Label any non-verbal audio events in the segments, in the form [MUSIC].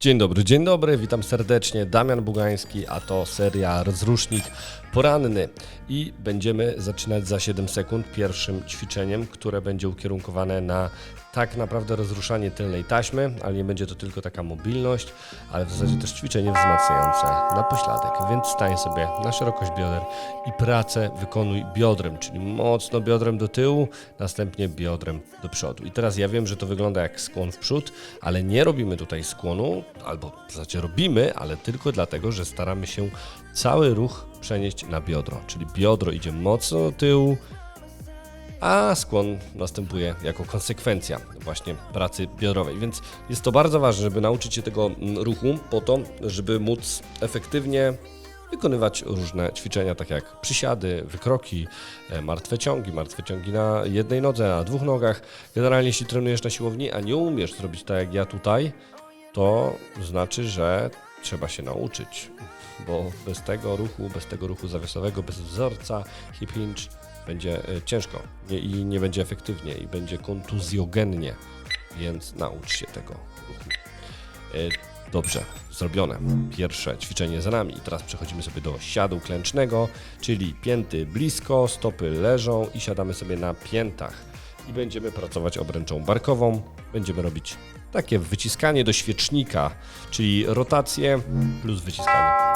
Dzień dobry, dzień dobry, witam serdecznie. Damian Bugański, a to seria Rozrusznik Poranny. I będziemy zaczynać za 7 sekund pierwszym ćwiczeniem, które będzie ukierunkowane na tak naprawdę rozruszanie tylnej taśmy, ale nie będzie to tylko taka mobilność, ale w zasadzie też ćwiczenie wzmacniające na pośladek. Więc stań sobie na szerokość bioder i pracę wykonuj biodrem, czyli mocno biodrem do tyłu, następnie biodrem do przodu. I teraz ja wiem, że to wygląda jak skłon w przód, ale nie robimy tutaj skłonu, albo w zasadzie robimy, ale tylko dlatego, że staramy się cały ruch przenieść na biodro, czyli biodro idzie mocno do tyłu, a skłon następuje jako konsekwencja właśnie pracy biodrowej. Więc jest to bardzo ważne, żeby nauczyć się tego mm, ruchu po to, żeby móc efektywnie wykonywać różne ćwiczenia, takie jak przysiady, wykroki, e, martwe ciągi, martwe ciągi na jednej nodze, na dwóch nogach. Generalnie jeśli trenujesz na siłowni, a nie umiesz zrobić tak jak ja tutaj, to znaczy, że trzeba się nauczyć, bo bez tego ruchu, bez tego ruchu zawiesowego, bez wzorca hip hinge będzie e, ciężko i nie będzie efektywnie i będzie kontuzjogennie, więc naucz się tego ruchu. E, Dobrze, zrobione. Pierwsze ćwiczenie za nami. I teraz przechodzimy sobie do siadu klęcznego, czyli pięty blisko, stopy leżą i siadamy sobie na piętach. I będziemy pracować obręczą barkową. Będziemy robić takie wyciskanie do świecznika, czyli rotację plus wyciskanie.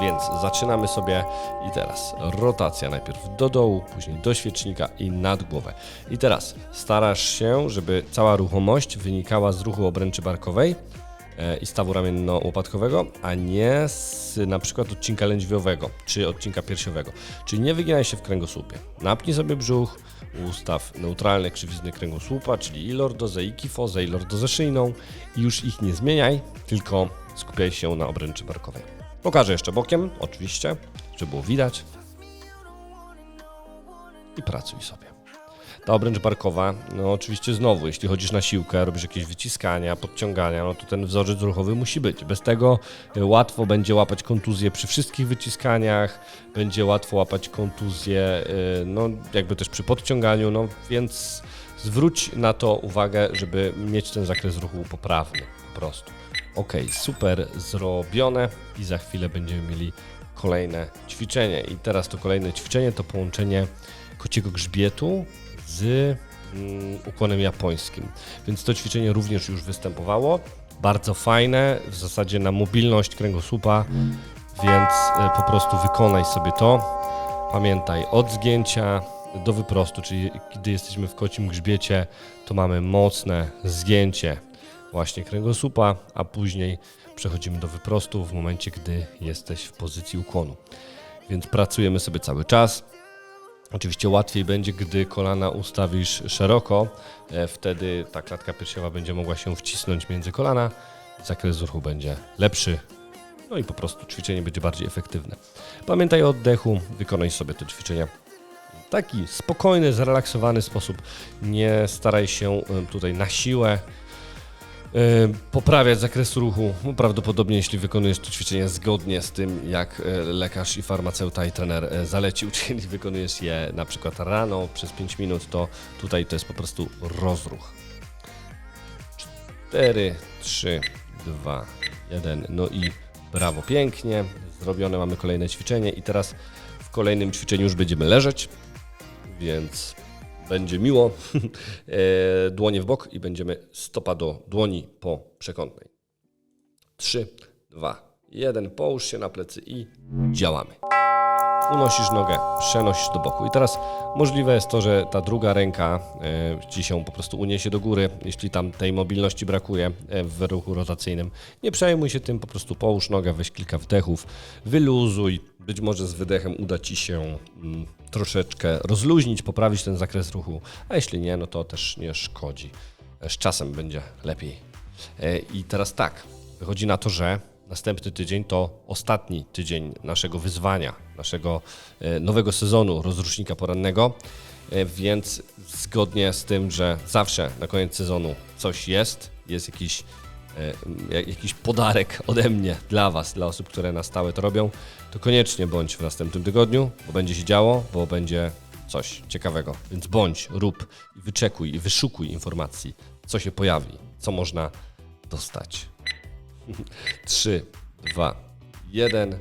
Więc zaczynamy sobie i teraz rotacja najpierw do dołu, później do świecznika i nad głowę. I teraz starasz się, żeby cała ruchomość wynikała z ruchu obręczy barkowej e, i stawu ramienno-łopatkowego, a nie z na przykład odcinka lędźwiowego czy odcinka piersiowego. Czyli nie wyginaj się w kręgosłupie. Napnij sobie brzuch, ustaw neutralne krzywizny kręgosłupa, czyli i lordozę, i kifozę, i lordozę szyjną i już ich nie zmieniaj, tylko skupiaj się na obręczy barkowej. Pokażę jeszcze bokiem, oczywiście, żeby było widać. I pracuj sobie. Ta obręcz barkowa, no oczywiście znowu, jeśli chodzisz na siłkę, robisz jakieś wyciskania, podciągania, no to ten wzorzec ruchowy musi być. Bez tego y, łatwo będzie łapać kontuzję przy wszystkich wyciskaniach, będzie łatwo łapać kontuzję, y, no jakby też przy podciąganiu, no więc zwróć na to uwagę, żeby mieć ten zakres ruchu poprawny po prostu. Ok, super zrobione i za chwilę będziemy mieli kolejne ćwiczenie. I teraz to kolejne ćwiczenie to połączenie kociego grzbietu z mm, ukłonem japońskim. Więc to ćwiczenie również już występowało. Bardzo fajne, w zasadzie na mobilność kręgosłupa, więc e, po prostu wykonaj sobie to. Pamiętaj od zgięcia do wyprostu, czyli kiedy jesteśmy w kocim grzbiecie, to mamy mocne zgięcie właśnie kręgosłupa, a później przechodzimy do wyprostu w momencie, gdy jesteś w pozycji ukłonu. Więc pracujemy sobie cały czas. Oczywiście łatwiej będzie, gdy kolana ustawisz szeroko, e, wtedy ta klatka piersiowa będzie mogła się wcisnąć między kolana, zakres ruchu będzie lepszy, no i po prostu ćwiczenie będzie bardziej efektywne. Pamiętaj o oddechu, wykonaj sobie te ćwiczenia w taki spokojny, zrelaksowany sposób. Nie staraj się e, tutaj na siłę poprawiać zakres ruchu. No, Prawdopodobnie, jeśli wykonujesz to ćwiczenie zgodnie z tym, jak e, lekarz i farmaceuta i trener e, zalecił, czyli [LAUGHS] wykonujesz je na przykład rano przez 5 minut, to tutaj to jest po prostu rozruch. 4, 3, 2, 1. No i brawo, pięknie. Zrobione mamy kolejne ćwiczenie i teraz w kolejnym ćwiczeniu już będziemy leżeć, więc będzie miło. [LAUGHS] E, Dłonie w bok i będziemy stopa do dłoni po przekątnej. 3, 2, 1. Połóż się na plecy i działamy. Unosisz nogę, przenosisz do boku. I teraz możliwe jest to, że ta druga ręka e, ci się po prostu uniesie do góry, jeśli tam tej mobilności brakuje e, w ruchu rotacyjnym. Nie przejmuj się tym, po prostu połóż nogę, weź kilka wdechów, wyluzuj. Być może z wydechem uda ci się mm, troszeczkę rozluźnić, poprawić ten zakres ruchu, a jeśli nie, no to też nie szkodzi. Z czasem będzie lepiej. E, I teraz tak, wychodzi na to, że następny tydzień to ostatni tydzień naszego wyzwania, naszego e, nowego sezonu rozrusznika porannego. E, Więc zgodnie z tym, że zawsze na koniec sezonu coś jest, jest jakiś, jak- jakiś podarek ode mnie dla Was, dla osób, które na stałe to robią, to koniecznie bądź w następnym tygodniu, bo będzie się działo, bo będzie coś ciekawego. Więc bądź, rób, wyczekuj i wyszukuj informacji, co się pojawi, co można dostać 3, 2, 1.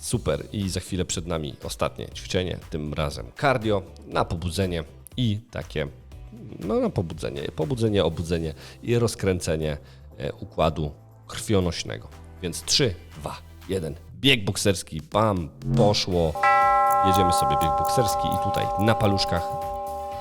Super. I za chwilę przed nami ostatnie ćwiczenie, tym razem cardio na pobudzenie i takie, no na pobudzenie, pobudzenie, obudzenie i rozkręcenie e, układu krwionośnego. Więc 3, 2, 1. Bieg bokserski, bam, poszło. Jedziemy sobie bieg bokserski i tutaj na paluszkach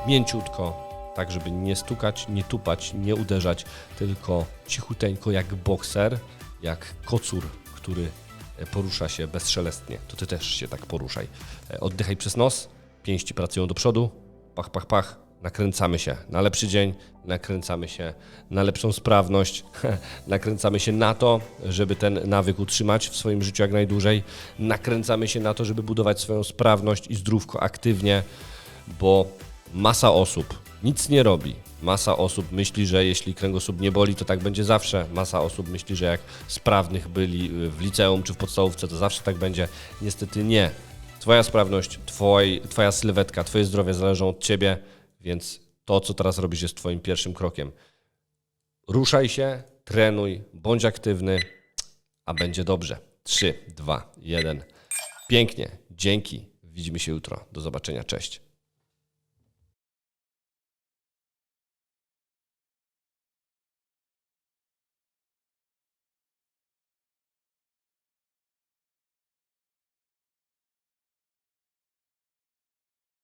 mięciutko, tak żeby nie stukać, nie tupać, nie uderzać, tylko cichuteńko jak bokser, jak kocur, który e, porusza się bezszelestnie. To ty też się tak poruszaj. E, Oddychaj przez nos, pięści pracują do przodu, pach, pach, pach, nakręcamy się na lepszy dzień, nakręcamy się na lepszą sprawność, [LAUGHS] nakręcamy się na to, żeby ten nawyk utrzymać w swoim życiu jak najdłużej, nakręcamy się na to, żeby budować swoją sprawność i zdrówko aktywnie, bo masa osób nic nie robi. Masa osób myśli, że jeśli kręgosłup nie boli, to tak będzie zawsze. Masa osób myśli, że jak sprawnych byli w liceum czy w podstawówce, to zawsze tak będzie. Niestety nie. Twoja sprawność, twoj, twoja sylwetka, twoje zdrowie zależą od ciebie, więc to, co teraz robisz, jest twoim pierwszym krokiem. Ruszaj się, trenuj, bądź aktywny, a będzie dobrze. 3, 2, 1. Pięknie. Dzięki. Widzimy się jutro. Do zobaczenia. Cześć.